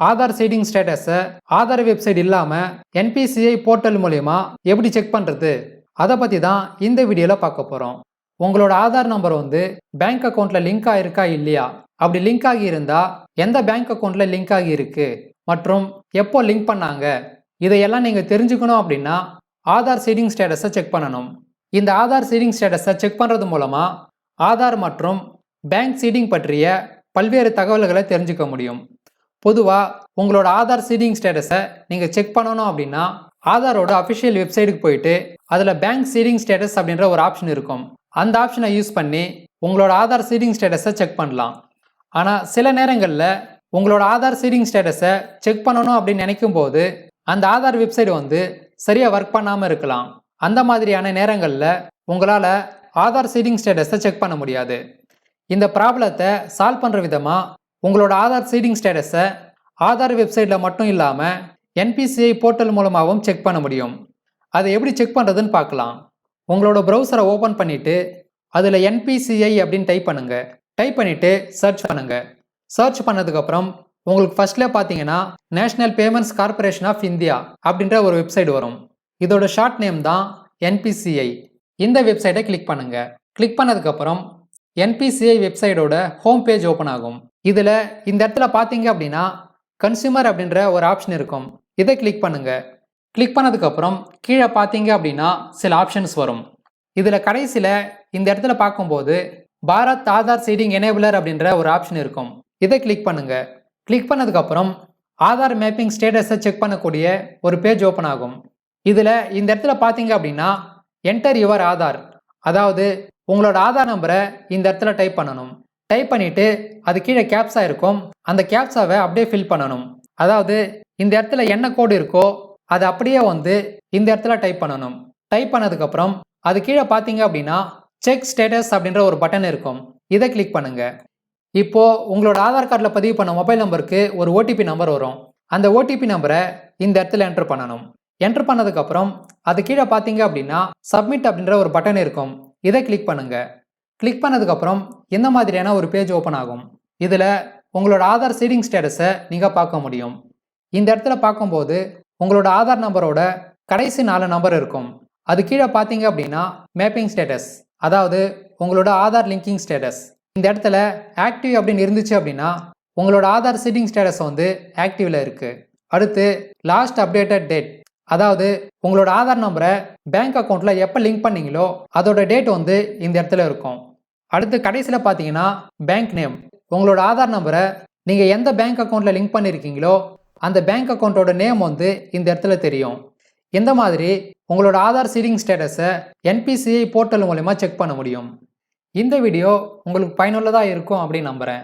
Aadhaar seeding ஸ்டேட்டஸை Aadhaar website இல்லாமல் NPCI portal மூலயமா எப்படி செக் பண்ணுறது அதை பற்றி தான் இந்த வீடியோவில் பார்க்க போகிறோம் உங்களோட ஆதார் நம்பர் வந்து பேங்க் அக்கௌண்ட்டில் லிங்க் ஆகிருக்கா இல்லையா? அப்படி லிங்க் ஆகி இருந்தால் எந்த பேங்க் அக்கௌண்ட்டில் லிங்க் ஆகி இருக்கு? மற்றும் எப்போ லிங்க் பண்ணாங்க? இதையெல்லாம் நீங்கள் தெரிஞ்சுக்கணும் அப்படின்னா ஆதார் சீடிங் ஸ்டேட்டஸை செக் பண்ணணும். இந்த ஆதார் சீடிங் ஸ்டேட்டஸை செக் பண்ணுறது மூலமாக ஆதார் மற்றும் பேங்க் சீடிங் பற்றிய பல்வேறு தகவல்களை தெரிஞ்சுக்க முடியும். பொதுவாக உங்களோட ஆதார் சீடிங் ஸ்டேட்டஸை நீங்கள் செக் பண்ணணும் அப்படின்னா ஆதாரோட அஃபிஷியல் வெப்சைட்டுக்கு போயிட்டு அதில் பேங்க் சீடிங் ஸ்டேட்டஸ் அப்படின்ற ஒரு ஆப்ஷன் இருக்கும். அந்த ஆப்ஷனை யூஸ் பண்ணி உங்களோட ஆதார் சீடிங் ஸ்டேட்டஸை செக் பண்ணலாம். ஆனால் சில நேரங்களில் உங்களோட ஆதார் சீடிங் ஸ்டேட்டஸை செக் பண்ணணும் அப்படின்னு நினைக்கும் போது அந்த ஆதார் வெப்சைட் வந்து சரியாக ஒர்க் பண்ணாமல் இருக்கலாம். அந்த மாதிரியான நேரங்களில் உங்களால் ஆதார் சீடிங் ஸ்டேட்டஸை செக் பண்ண முடியாது. இந்த ப்ராப்ளத்தை சால்வ் பண்ணுற விதமாக உங்களோட ஆதார் சீடிங் ஸ்டேட்டஸை ஆதார் வெப்சைட்டில் மட்டும் இல்லாமல் என்பிசிஐ போர்ட்டல் மூலமாகவும் செக் பண்ண முடியும். அதை எப்படி செக் பண்ணுறதுன்னு பார்க்கலாம். உங்களோட ப்ரௌசரை ஓப்பன் பண்ணிவிட்டு அதில் என்பிசிஐ அப்படின்னு டைப் பண்ணுங்க. டைப் பண்ணிவிட்டு சர்ச் பண்ணுங்க. சர்ச் பண்ணதுக்கப்புறம் உங்களுக்கு ஃபஸ்ட்டில் பார்த்தீங்கன்னா National Payments Corporation of India அப்படின்ற ஒரு வெப்சைட் வரும். இதோட ஷார்ட் நேம் தான் என்பிசிஐ இந்த வெப்சைட்டை கிளிக் பண்ணுங்கள் கிளிக் பண்ணதுக்கப்புறம் என்பிசிஐ வெப்சைட்டோட ஹோம் பேஜ் ஓப்பன் ஆகும். இதில் இந்த இடத்துல பார்த்தீங்க அப்படின்னா கன்சியூமர் அப்படின்ற ஒரு ஆப்ஷன் இருக்கும். இதை கிளிக் பண்ணுங்க. கிளிக் பண்ணதுக்கப்புறம் கீழே பார்த்தீங்க அப்படின்னா சில ஆப்ஷன்ஸ் வரும். இதில் கடைசியில் இந்த இடத்துல பார்க்கும்போது பாரத் ஆதார் சீடிங் எனேபிளர் அப்படின்ற ஒரு ஆப்ஷன் இருக்கும். இதை கிளிக் பண்ணுங்க. கிளிக் பண்ணதுக்கப்புறம் ஆதார் மேப்பிங் ஸ்டேட்டஸை செக் பண்ணக்கூடிய ஒரு பேஜ் ஓப்பன் ஆகும். இதில் இந்த இடத்துல பார்த்தீங்க அப்படின்னா என்டர் யுவர் ஆதார். அதாவது உங்களோட ஆதார் நம்பரை இந்த இடத்துல டைப் பண்ணணும். டைப் பண்ணிவிட்டு அது கீழே கேப்ஸா இருக்கும். அந்த கேப்ஸாவை அப்படியே ஃபில் பண்ணணும். அதாவது இந்த இடத்துல என்ன கோடு இருக்கோ அது அப்படியே வந்து இந்த இடத்துல டைப் பண்ணணும். டைப் பண்ணதுக்கப்புறம் அது கீழே பார்த்தீங்க அப்படின்னா செக் ஸ்டேட்டஸ் அப்படின்ற ஒரு பட்டன் இருக்கும். இதை கிளிக் பண்ணுங்க. இப்போ உங்களோட ஆதார் கார்டில் பதிவு பண்ண மொபைல் நம்பருக்கு ஒரு ஓடிபி நம்பர் வரும். அந்த ஓடிபி நம்பரை இந்த இடத்துல என்டர் பண்ணணும். என்டர் பண்ணதுக்கப்புறம் அது கீழே பார்த்தீங்க அப்படின்னா சப்மிட் அப்படின்ற ஒரு பட்டன் இருக்கும். இதை கிளிக் பண்ணுங்கள் கிளிக் பண்ணதுக்கப்புறம் இந்த மாதிரியான ஒரு பேஜ் ஓப்பன் ஆகும்? இதில் உங்களோட ஆதார் சீடிங் ஸ்டேட்டஸை நீங்கள் பார்க்க முடியும். இந்த இடத்துல பார்க்கும்போது உங்களோட ஆதார் நம்பரோட கடைசி நாலு நம்பர் இருக்கும். அது கீழே பார்த்தீங்க அப்படின்னா மேப்பிங் ஸ்டேட்டஸ் அதாவது உங்களோட ஆதார் லிங்கிங் ஸ்டேட்டஸ் இந்த இடத்துல ஆக்டிவ் அப்படின்னு இருந்துச்சு அப்படின்னா உங்களோட ஆதார் சீட்டிங் ஸ்டேட்டஸ் வந்து ஆக்டிவில் இருக்குது அடுத்து லாஸ்ட் அப்டேட்டட் டேட் அதாவது உங்களோட ஆதார் நம்பரை பேங்க் அக்கௌண்ட்டில் எப்போ லிங்க் பண்ணீங்களோ அதோட டேட் வந்து இந்த இடத்துல இருக்கும். அடுத்து கடைசியில் பார்த்தீங்கன்னா பேங்க் நேம். உங்களோட ஆதார் நம்பரை நீங்கள் எந்த பேங்க் அக்கௌண்ட்டில் லிங்க் பண்ணியிருக்கீங்களோ அந்த பேங்க் அக்கௌண்ட்டோட நேம் வந்து இந்த இடத்துல தெரியும். இந்த மாதிரி உங்களோட ஆதார் சீரிங் ஸ்டேட்டஸை என்பிசிஐ போர்ட்டல் மூலயமா செக் பண்ண முடியும். இந்த வீடியோ உங்களுக்கு பயனுள்ளதாக இருக்கும் அப்படின்னு நம்புகிறேன்